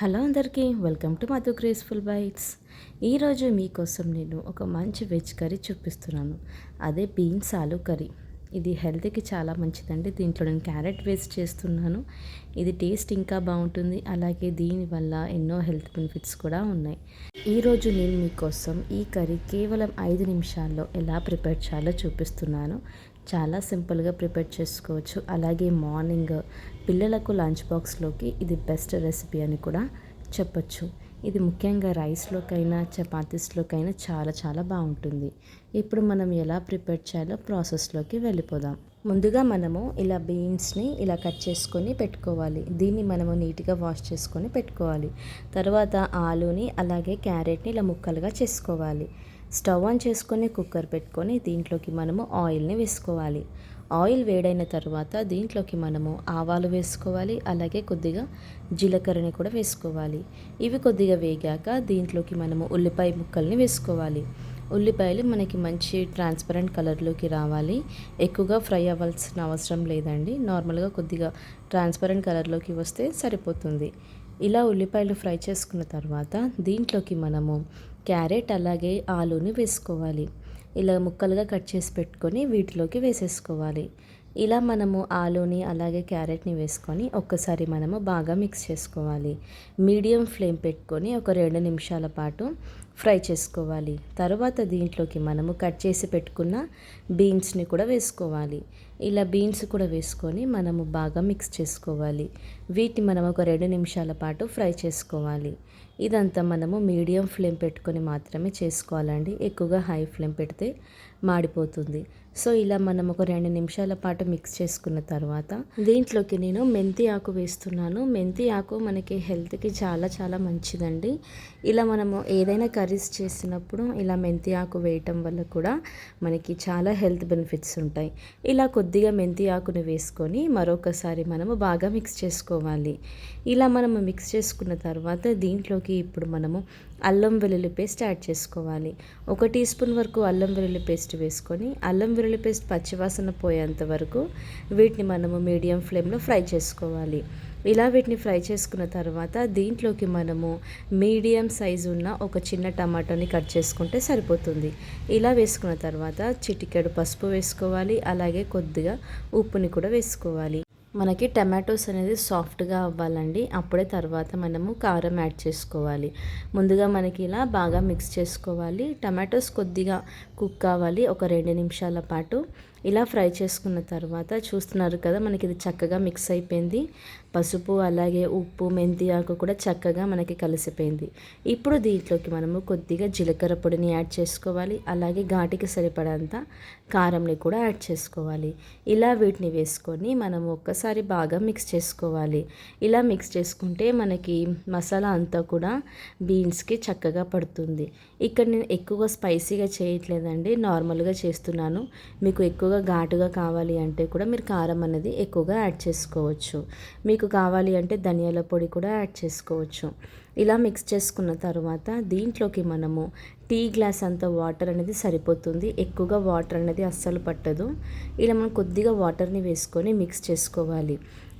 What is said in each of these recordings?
Hello అందరికీ welcome to Madhu graceful bites. ఈరోజు మీకోసం నేను ఒక మంచి వెజ్ కర్రీ చూపిస్తున్నాను. అదే బీన్స్ ఆలు కర్రీ. ఇది హెల్త్కి చాలా మంచిదండి. దీంట్లో నేను క్యారెట్ వేస్ట్ చేస్తున్నాను. ఇది టేస్ట్ ఇంకా బాగుంటుంది. అలాగే దీనివల్ల ఎన్నో హెల్త్ బెనిఫిట్స్ కూడా ఉన్నాయి. ఈరోజు నేను మీకోసం ఈ కర్రీ కేవలం ఐదు నిమిషాల్లో ఎలా ప్రిపేర్ చేయాలో చూపిస్తున్నాను. చాలా సింపుల్గా ప్రిపేర్ చేసుకోవచ్చు. అలాగే మార్నింగ్ పిల్లలకు లంచ్ బాక్స్లోకి ఇది బెస్ట్ రెసిపీ అని కూడా చెప్పచ్చు. ఇది ముఖ్యంగా రైస్లోకైనా చపాతీస్లోకైనా చాలా చాలా బాగుంటుంది. ఇప్పుడు మనం ఎలా ప్రిపేర్ చేయాలో ప్రాసెస్లోకి వెళ్ళిపోదాం. ముందుగా మనము ఇలా బీన్స్ని ఇలా కట్ చేసుకొని పెట్టుకోవాలి. దీన్ని మనము నీట్గా వాష్ చేసుకొని పెట్టుకోవాలి. తర్వాత ఆలూని అలాగే క్యారెట్ని ఇలా ముక్కలుగా చేసుకోవాలి. స్టవ్ ఆన్ చేసుకొని కుక్కర్ పెట్టుకొని దీంట్లోకి మనము ఆయిల్ని వేసుకోవాలి. ఆయిల్ వేడైన తర్వాత దీంట్లోకి మనము ఆవాలు వేసుకోవాలి అలాగే కొద్దిగా జీలకర్రని కూడా వేసుకోవాలి. ఇవి కొద్దిగా వేగాక దీంట్లోకి మనము ఉల్లిపాయ ముక్కల్ని వేసుకోవాలి. ఉల్లిపాయలు మనకి మంచి ట్రాన్స్పరెంట్ కలర్లోకి రావాలి. ఎక్కువగా ఫ్రై అవ్వాల్సిన అవసరం లేదండి. నార్మల్గా కొద్దిగా ట్రాన్స్పరెంట్ కలర్లోకి వస్తే సరిపోతుంది. ఇలా ఉల్లిపాయలు ఫ్రై చేసుకున్న తర్వాత దీంట్లోకి మనము క్యారెట్ అలాగే ఆలూని వేసుకోవాలి. ఇలా ముక్కలుగా కట్ చేసి పెట్టుకొని వీటిలోకి వేసేసుకోవాలి. ఇలా మనము ఆలూని అలాగే క్యారెట్ని వేసుకొని ఒక్కసారి మనము బాగా మిక్స్ చేసుకోవాలి. మీడియం ఫ్లేమ్ పెట్టుకొని ఒక రెండు నిమిషాల పాటు ఫ్రై చేసుకోవాలి. తర్వాత దీంట్లోకి మనము కట్ చేసి పెట్టుకున్న బీన్స్ని కూడా వేసుకోవాలి. ఇలా బీన్స్ కూడా వేసుకొని మనము బాగా మిక్స్ చేసుకోవాలి. వీటిని మనం ఒక రెండు నిమిషాల పాటు ఫ్రై చేసుకోవాలి. ఇదంతా మనము మీడియం ఫ్లేమ్ పెట్టుకొని మాత్రమే చేసుకోవాలండి. ఎక్కువగా హై ఫ్లేమ్ పెడితే మాడిపోతుంది. సో ఇలా మనం ఒక రెండు నిమిషాల పాటు మిక్స్ చేసుకున్న తర్వాత దీంట్లోకి నేను మెంతి ఆకు వేస్తున్నాను. మెంతి ఆకు మనకి హెల్త్కి చాలా చాలా మంచిదండి. ఇలా మనము ఏదైనా కర్రీస్ చేసినప్పుడు ఇలా మెంతి ఆకు వేయటం వల్ల కూడా మనకి చాలా హెల్త్ బెనిఫిట్స్ ఉంటాయి. ఇలా కొద్దిగా మెంతి ఆకును వేసుకొని మరొకసారి మనము బాగా మిక్స్ చేసుకోవాలి. ఇలా మనము మిక్స్ చేసుకున్న తర్వాత దీంట్లోకి ఇప్పుడు మనము అల్లం వెల్లుల్లి పేస్ట్ యాడ్ చేసుకోవాలి. ఒక టీ స్పూన్ వరకు అల్లం వెల్లుల్లి పేస్ట్ వేసుకొని అల్లం వెల్లుల్లి పేస్ట్ పచ్చివాసన పోయేంత వరకు వీటిని మనము మీడియం ఫ్లేమ్లో ఫ్రై చేసుకోవాలి. ఇలా వీటిని ఫ్రై చేసుకున్న తర్వాత దీంట్లోకి మనము మీడియం సైజు ఉన్న ఒక చిన్న టమాటోని కట్ చేసుకుంటే సరిపోతుంది. ఇలా వేసుకున్న తర్వాత చిటికెడు పసుపు వేసుకోవాలి అలాగే కొద్దిగా ఉప్పుని కూడా వేసుకోవాలి. మనకి టమాటోస్ అనేది సాఫ్ట్గా అవ్వాలండి. అప్పుడే తర్వాత మనము కారం యాడ్ చేసుకోవాలి. ముందుగా మనకి ఇలా బాగా మిక్స్ చేసుకోవాలి. టమాటోస్ కొద్దిగా కుక్ కావాలి. ఒక రెండు నిమిషాల పాటు. ఇలా ఫ్రై చేసుకున్న తర్వాత చూస్తున్నారు కదా మనకి ఇది చక్కగా మిక్స్ అయిపోయింది. పసుపు అలాగే ఉప్పు మెంతి ఆకు కూడా చక్కగా మనకి కలిసిపోయింది. ఇప్పుడు దీంట్లోకి మనము కొద్దిగా జీలకర్ర పొడిని యాడ్ చేసుకోవాలి. అలాగే ఘాటికి సరిపడంత కారంని కూడా యాడ్ చేసుకోవాలి. ఇలా వీటిని వేసుకొని మనం ఒక్కసారి బాగా మిక్స్ చేసుకోవాలి. ఇలా మిక్స్ చేసుకుంటే మనకి మసాలా అంతా కూడా బీన్స్కి చక్కగా పడుతుంది. ఇక్కడ నేను ఎక్కువగా స్పైసీగా చేయట్లేదండి నార్మల్గా చేస్తున్నాను. మీకు ఎక్కువగా ఘాటుగా కావాలి అంటే కూడా మీరు కారం అనేది ఎక్కువగా యాడ్ చేసుకోవచ్చు. మీకు కావాలి అంటే ధనియాల పొడి కూడా యాడ్ చేసుకోవచ్చు. ఇలా మిక్స్ చేసుకున్న తర్వాత దీంట్లోకి మనము టీ గ్లాస్ అంత వాటర్ అనేది సరిపోతుంది. ఎక్కువగా వాటర్ అనేది అస్సలు పట్టదు. ఇలా మనం కొద్దిగా వాటర్ని వేసుకొని మిక్స్ చేసుకోవాలి.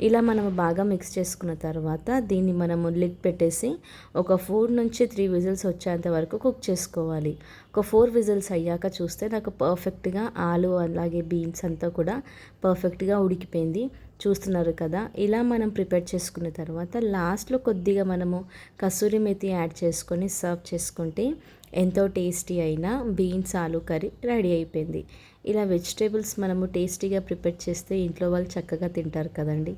ఇలా మనం బాగా మిక్స్ చేసుకున్న తర్వాత దీన్ని మనము లిడ్ పెట్టేసి ఒక ఫోర్ నుంచి త్రీ విజిల్స్ వచ్చేంత వరకు కుక్ చేసుకోవాలి. ఒక ఫోర్ విజిల్స్ అయ్యాక చూస్తే నాకు పర్ఫెక్ట్గా ఆలు అలాగే బీన్స్ అంతా కూడా పర్ఫెక్ట్గా ఉడికిపోయింది. చూస్తున్నారు కదా ఇలా మనం ప్రిపేర్ చేసుకున్న తర్వాత లాస్ట్లో కొద్దిగా మనము కసూరి మెతి యాడ్ చేసుకొని సర్వ్ చేసుకుంటే ఎంతో టేస్టీ అయిన బీన్స్ ఆలు కర్రీ రెడీ అయిపోయింది. ఇలా వెజిటేబుల్స్ మనము టేస్టీగా ప్రిపేర్ చేస్తే ఇంట్లో వాళ్ళు చక్కగా తింటారు కదండి.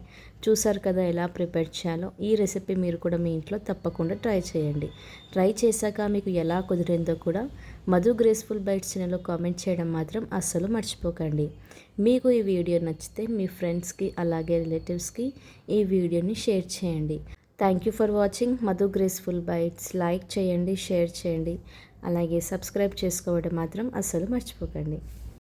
చూసారు కదా ఎలా ప్రిపేర్ చేయాలో? ఈ రెసిపీ మీరు కూడా మీ ఇంట్లో తప్పకుండా ట్రై చేయండి. ట్రై చేశాక మీకు ఎలా కుదిరిందో కూడా మధు గ్రేస్ఫుల్ బైట్స్ ఛానల్లో కామెంట్ చేయడం మాత్రం అస్సలు మర్చిపోకండి. మీకు ఈ వీడియో నచ్చితే మీ ఫ్రెండ్స్కి అలాగే రిలేటివ్స్కి ఈ వీడియోని షేర్ చేయండి. Thank you for watching Madhu graceful bites like చేయండి షేర్ చేయండి. అలాగే సబ్స్క్రైబ్ చేసుకోవడం మాత్రం అస్సలు మర్చిపోకండి.